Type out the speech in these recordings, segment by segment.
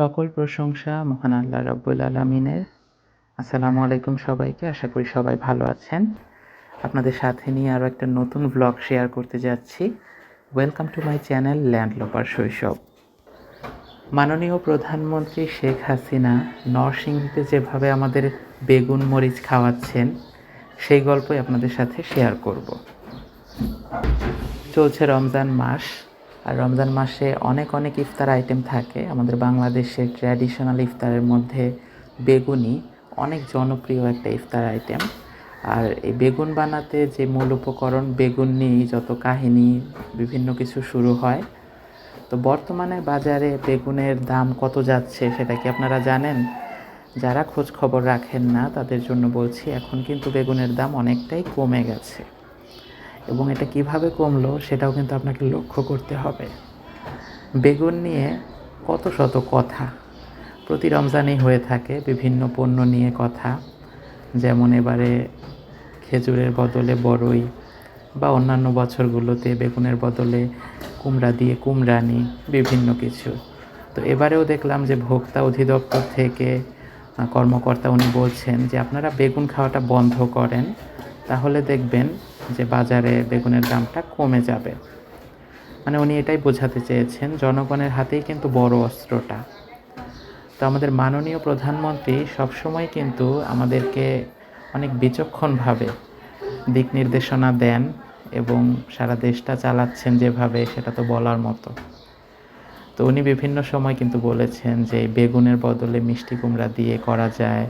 সকল প্রশংসা মহান আল্লাহ রব্বুল আলমিনের। আসসালামু আলাইকুম সবাইকে, আশা করি সবাই ভালো আছেন। আপনাদের সাথে নিয়ে আরও একটা নতুন ব্লগ শেয়ার করতে যাচ্ছি। Welcome to my channel landloper শৈশব মাননীয় প্রধানমন্ত্রী শেখ হাসিনা নরসিংহীতে যেভাবে আমাদের বেগুন মরিচ খাওয়াচ্ছেন, সেই গল্পই আপনাদের সাথে শেয়ার করব। চলছে রমজান মাস। আর রমজান মাসে অনেক অনেক ইফতার আইটেম থাকে। আমাদের বাংলাদেশের ট্র্যাডিশনাল ইফতারের মধ্যে বেগুনি অনেক জনপ্রিয় একটা ইফতার আইটেম আর এই বেগুন বানাতে যে মূল উপকরণ, বেগুন নিয়েই যত কাহিনী, বিভিন্ন কিছু শুরু হয়। তো বর্তমানে বাজারে বেগুনের দাম কত যাচ্ছে সেটা কি আপনারা জানেন? যারা খোঁজ খবর রাখেন না, তাদের জন্য বলছি এখন কিন্তু বেগুনের দাম অনেকটাই কমে গেছে। এবং এটা কীভাবে কমলো সেটাও কিন্তু আপনাকে লক্ষ্য করতে হবে। বেগুন নিয়ে কত শত কথা। প্রতি রমজানেই হয়ে থাকে বিভিন্ন পণ্য নিয়ে কথা। যেমন এবারে খেজুরের বদলে বড়ই বা অন্যান্য বছরগুলোতে বেগুনের বদলে কুমড়া দিয়ে কুমড়ানি, বিভিন্ন কিছু। তো এবারেও দেখলাম যে ভোক্তা অধিদপ্তর থেকে কর্মকর্তা উনি বলছেন যে, আপনারা বেগুন খাওয়াটা বন্ধ করেন, তাহলে দেখবেন যে বাজারে বেগুনের দামটা কমে যাবে। মানে উনি এটাই বোঝাতে চেয়েছেন, জনগণের হাতেই কিন্তু বড় অস্ত্রটা। তো আমাদের মাননীয় প্রধানমন্ত্রী সবসময় কিন্তু আমাদেরকে অনেক বিচক্ষণভাবে দিক নির্দেশনা দেন এবং সারা দেশটা চালাচ্ছেন যেভাবে, সেটা তো বলার মতো। তো উনি বিভিন্ন সময় কিন্তু বলেছেন যে বেগুনের বদলে মিষ্টি কুমড়া দিয়ে করা যায়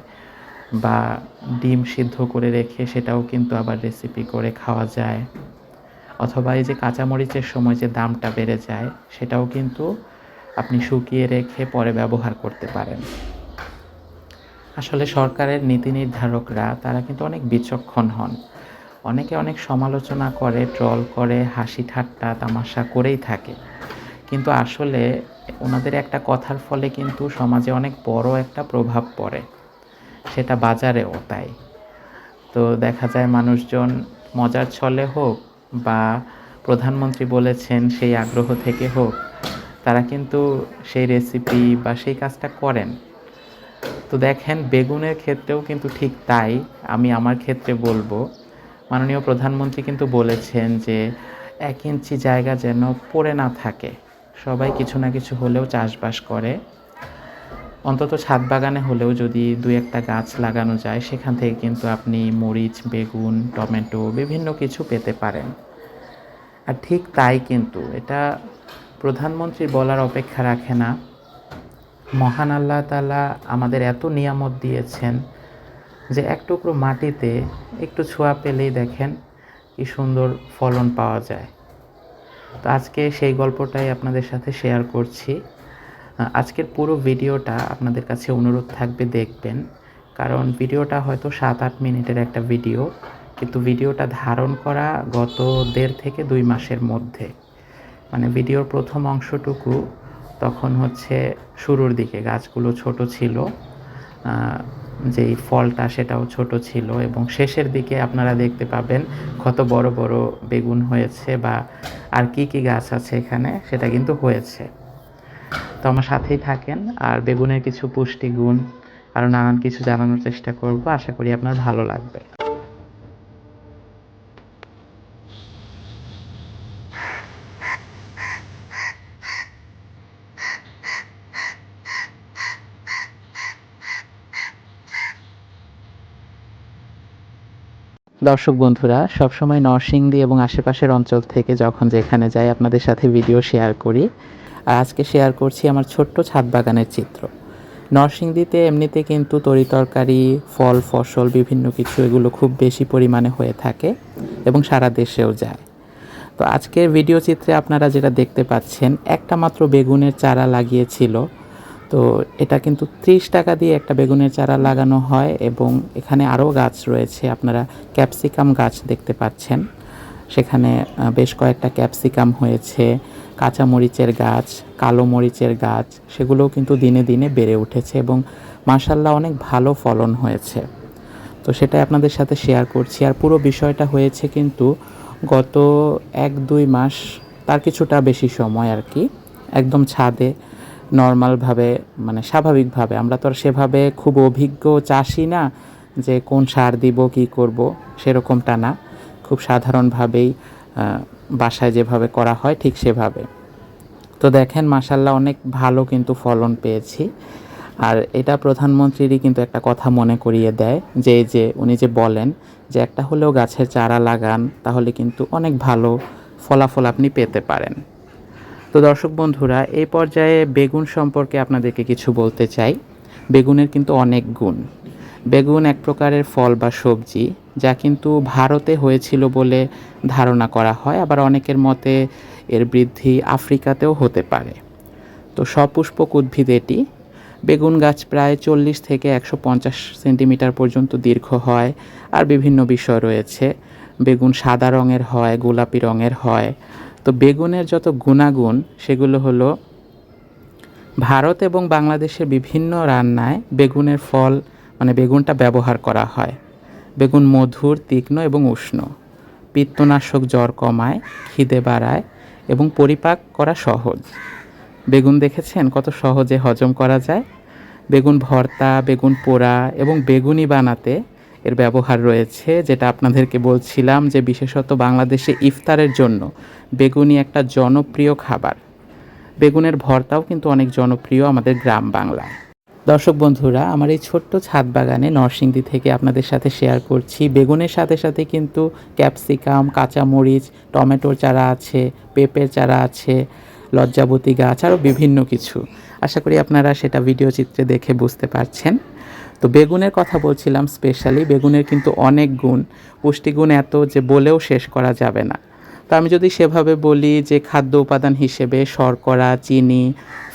বা ডিম সিদ্ধ করে রেখে সেটাও কিন্তু আবার রেসিপি করে খাওয়া যায়। অথবা এই যে কাঁচামরিচের সময় যে দামটা বেড়ে যায়, সেটাও কিন্তু আপনি শুকিয়ে রেখে পরে ব্যবহার করতে পারেন। আসলে সরকারের নীতি নির্ধারকরা, তারা কিন্তু অনেক বিচক্ষণ হন। অনেকে অনেক সমালোচনা করে, ট্রল করে, হাসি ঠাট্টা, তামাশা করেই থাকে। কিন্তু আসলে ওনাদের একটা কথার ফলে কিন্তু সমাজে অনেক বড় একটা প্রভাব পড়ে। সেটা বাজারেও তাই। তো দেখা যায় মানুষজন মজার ছলে হোক বা প্রধানমন্ত্রী বলেছেন সেই আগ্রহ থেকে হোক, তারা কিন্তু সেই রেসিপি বা সেই কাজটা করেন। তো দেখেন, বেগুনের ক্ষেত্রেও কিন্তু ঠিক তাই, আমি আমার ক্ষেত্রে বলব। মাননীয় প্রধানমন্ত্রী কিন্তু বলেছেন যে, এক ইঞ্চি জায়গা যেন পড়ে না থাকে। সবাই কিছু না কিছু হলেও চাষবাস করে। অন্তত ছাদ বাগানে হলেও যদি দুই একটা গাছ লাগানো যায়, সেখান থেকে কিন্তু আপনি মরিচ, বেগুন, টমেটো বিভিন্ন কিছু পেতে পারেন। আর ঠিক তাই কিন্তু এটা প্রধানমন্ত্রীর বলার অপেক্ষা রাখে না। মহান আল্লাহ তালা আমাদের এত নিয়ামত দিয়েছেন যে এক টুকরো মাটিতে একটু ছোঁয়া পেলেই দেখেন কি সুন্দর ফলন পাওয়া যায়। তো আজকে সেই গল্পটাই আপনাদের সাথে শেয়ার করছি। আজকের পুরো ভিডিওটা আপনাদের কাছে অনুরোধ থাকবে দেখবেন। কারণ ভিডিওটা হয়তো সাত আট মিনিটের একটা ভিডিও, কিন্তু ভিডিওটা ধারণ করা গত দেড় থেকে দুই মাসের মধ্যে। মানে ভিডিওর প্রথম অংশটুকু তখন হচ্ছে শুরুর দিকে গাছগুলো ছোট ছিল যেই ফলটা সেটাও ছোট ছিল এবং শেষের দিকে আপনারা দেখতে পাবেন কত বড় বড় বেগুন হয়েছে বা আর কি কি গাছ আছে এখানে সেটা কিন্তু হয়েছে। তো আমার সাথেই থাকেন। আর বেগুনের কিছু পুষ্টিগুণ আরও নানান কিছু জানানোর চেষ্টা করব। আশা করি আপনার ভালো লাগবে। দর্শক বন্ধুরা, সবসময় নরসিংদী এবং আশেপাশের অঞ্চল থেকে যখন যেখানে যাই, আপনাদের সাথে ভিডিও শেয়ার করি। আর আজকে শেয়ার করছি আমার ছোট্ট ছাদ বাগানের চিত্র। নরসিংদীতে এমনিতে কিন্তু তরিতরকারি ফল, ফসল, বিভিন্ন কিছু এগুলো খুব বেশি পরিমাণে হয়ে থাকে এবং সারা দেশেও যায়। তো আজকের ভিডিও চিত্রে আপনারা যেটা দেখতে পাচ্ছেন, একটা মাত্র বেগুনের চারা লাগিয়েছিল। তো এটা কিন্তু ত্রিশ টাকা দিয়ে একটা বেগুনের চারা লাগানো হয় এবং এখানে আরও গাছ রয়েছে, আপনারা ক্যাপসিকাম গাছ দেখতে পাচ্ছেন। সেখানে বেশ কয়েকটা ক্যাপসিকাম হয়েছে। কাঁচা মরিচের গাছ, কালো মরিচের গাছ, সেগুলোও কিন্তু দিনে দিনে বেড়ে উঠেছে এবং মাসাল্লাহ অনেক ভালো ফলন হয়েছে। তো সেটাই আপনাদের সাথে শেয়ার করছি। আর পুরো বিষয়টা হয়েছে কিন্তু গত এক, দুই মাস তার কিছুটা বেশি সময় আর কি, একদম ছাদে নর্মালভাবে মানে স্বাভাবিকভাবে। আমরা তো আর সেভাবে খুব অভিজ্ঞ চাষি না যে কোন সার দিব, কি করব, সেরকমটা না। খুব সাধারণভাবেই বাসায় যেভাবে করা হয় ঠিক সেভাবে। তো দেখেন মাসাল্লাহ অনেক ভালো কিন্তু ফলন পেয়েছি। আর এটা প্রধানমন্ত্রীরই কিন্তু একটা কথা মনে করিয়ে দেয়, যে যে উনি যে বলেন যে একটা হলেও গাছের চারা লাগান, তাহলে কিন্তু অনেক ভালো ফলাফল আপনি পেতে পারেন। তো দর্শক বন্ধুরা, এই পর্যায়ে বেগুন সম্পর্কে আপনাদেরকে কিছু বলতে চাই। বেগুনের কিন্তু অনেক গুণ। বেগুন এক প্রকারের ফল বা সবজি। যা কিন্তু ভারতে হয়েছিল বলে ধারণা করা হয়। আবার অনেকের মতে এর বৃদ্ধি আফ্রিকাতেও হতে পারে। তো সপুষ্পক উদ্ভিদ এটি। বেগুন গাছ প্রায় চল্লিশ থেকে একশো পঞ্চাশ সেন্টিমিটার পর্যন্ত দীর্ঘ হয় আর বিভিন্ন বিষয় রয়েছে। বেগুন সাদা রঙের হয়, গোলাপি রঙের হয়। তো বেগুনের যত গুণাগুণ, সেগুলো হলো ভারত এবং বাংলাদেশের বিভিন্ন রান্নায় বেগুনের ফল মানে বেগুনটা ব্যবহার করা হয়। বেগুন মধুর, তীক্ষ্ণ এবং উষ্ণ। পিত্তনাশক জ্বর কমায়, খিদে বাড়ায় এবং পরিপাক করা সহজ। বেগুন দেখেছেন কত সহজে হজম করা যায়? বেগুন ভর্তা, বেগুন পোড়া এবং বেগুনি বানাতে এর ব্যবহার রয়েছে, যেটা আপনাদেরকে বলছিলাম যে বিশেষত বাংলাদেশে ইফতারের জন্য বেগুনি একটা জনপ্রিয় খাবার। বেগুনের ভর্তাও কিন্তু অনেক জনপ্রিয় আমাদের গ্রাম বাংলায়। দর্শক বন্ধুরা, আমার এই ছোট্ট ছাদ বাগানে নরসিংদী থেকে আপনাদের সাথে শেয়ার করছি। বেগুনের সাথে সাথে কিন্তু ক্যাপসিকাম কাঁচামরিচ, টমেটোর চারা আছে, পেঁপের চারা আছে, লজ্জাবতী গাছ, আরও বিভিন্ন কিছু। আশা করি আপনারা সেটা ভিডিও চিত্রে দেখে বুঝতে পারছেন। তো বেগুনের কথা বলছিলাম স্পেশালি বেগুনের কিন্তু অনেক গুণ। পুষ্টিগুণ এত যে বলেও শেষ করা যাবে না। তো আমি যদি সেভাবে বলি যে খাদ্য উপাদান হিসেবে শর্করা, চিনি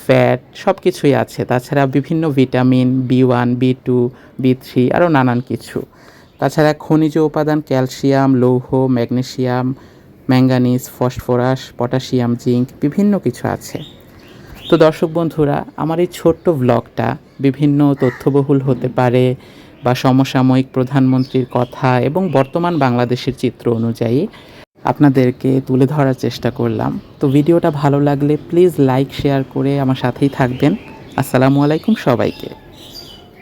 ফ্যাট সব কিছুই আছে। তাছাড়া বিভিন্ন vitamin B one B two B three আরও নানান কিছু। তাছাড়া খনিজ উপাদান, ক্যালসিয়াম, লৌহ magnesium manganese, phosphorus, potassium, zinc, বিভিন্ন কিছু আছে। তো দর্শক বন্ধুরা, আমার এই ছোট্ট ব্লগটা বিভিন্ন তথ্যবহুল হতে পারে বা সমসাময়িক প্রধানমন্ত্রীর কথা এবং বর্তমান বাংলাদেশের চিত্র অনুযায়ী আপনাদেরকে তুলে ধরার চেষ্টা করলাম। তো ভিডিওটা ভালো লাগলে প্লিজ লাইক শেয়ার করে আমার সাথেই থাকবেন। আসসালামু আলাইকুম সবাইকে।